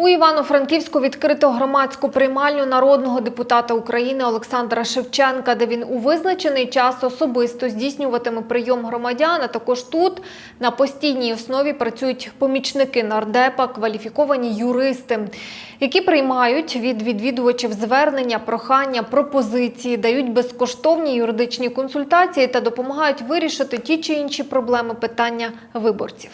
У Івано-Франківську відкрито громадську приймальню народного депутата України Олександра Шевченка, де він у визначений час особисто здійснюватиме прийом громадян. А також тут на постійній основі працюють помічники нардепа, кваліфіковані юристи, які приймають від відвідувачів звернення, прохання, пропозиції, дають безкоштовні юридичні консультації та допомагають вирішити ті чи інші проблеми питання виборців.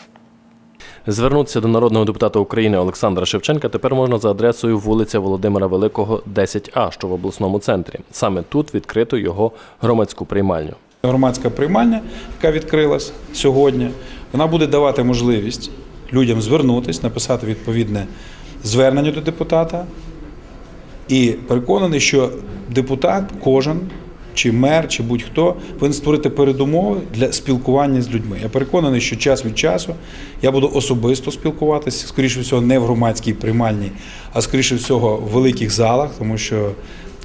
Звернутися до народного депутата України Олександра Шевченка тепер можна за адресою вулиця Володимира Великого, 10А, що в обласному центрі. Саме тут відкрито його громадську приймальню. Громадська приймальня, яка відкрилась сьогодні, вона буде давати можливість людям звернутися, написати відповідне звернення до депутата. І переконаний, що депутат, кожен, чи мер, чи будь-хто, повинен створити передумови для спілкування з людьми. Я переконаний, що час від часу я буду особисто спілкуватися, скоріше всього, не в громадській приймальні, а скоріше всього в великих залах, тому що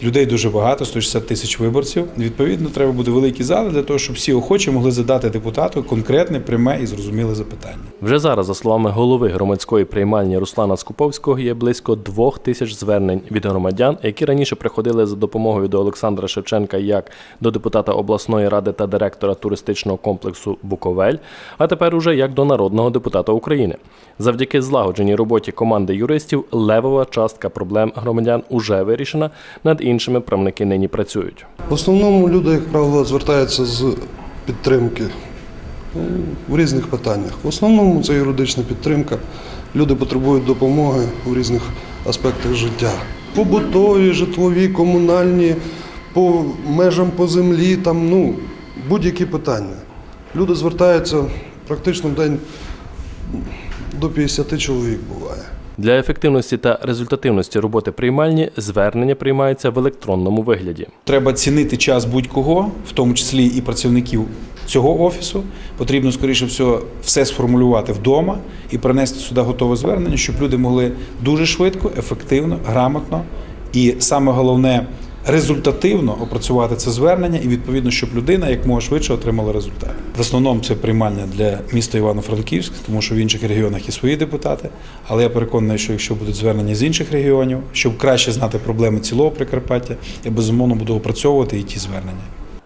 людей дуже багато, 160 тисяч виборців. Відповідно, треба буде великі зали для того, щоб всі охочі могли задати депутату конкретне, пряме і зрозуміле запитання. Вже зараз, за словами голови громадської приймальні Руслана Скуповського, є близько двох тисяч звернень від громадян, які раніше приходили за допомогою до Олександра Шевченка як до депутата обласної ради та директора туристичного комплексу Буковель, а тепер уже як до народного депутата України. Завдяки злагодженій роботі команди юристів левова частка проблем громадян уже вирішена. Над іншими правники нині працюють. В основному люди, як правило, звертаються з підтримки ну, в різних питаннях. В основному це юридична підтримка. Люди потребують допомоги у різних аспектах життя. Побутові, житлові, комунальні, по межам по землі, там, ну, будь-які питання. Люди звертаються практично в день до 50 чоловік буває. Для ефективності та результативності роботи приймальні звернення приймаються в електронному вигляді. Треба цінити час будь-кого, в тому числі і працівників цього офісу. Потрібно, скоріше всього, все сформулювати вдома і принести сюди готове звернення, щоб люди могли дуже швидко, ефективно, грамотно і саме головне результативно опрацювати це звернення, і відповідно, щоб людина як може швидше отримала результат. В основному це приймальня для міста Івано-Франківськ, тому що в інших регіонах є свої депутати. Але я переконаний, що якщо будуть звернення з інших регіонів, щоб краще знати проблеми цілого Прикарпаття, я безумовно буду опрацьовувати і ті звернення.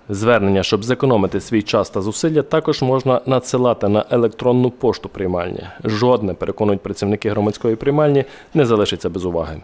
Звернення, щоб зекономити свій час та зусилля, також можна надсилати на електронну пошту приймальні. Жодне, переконують працівники громадської приймальні, не залишиться без уваги.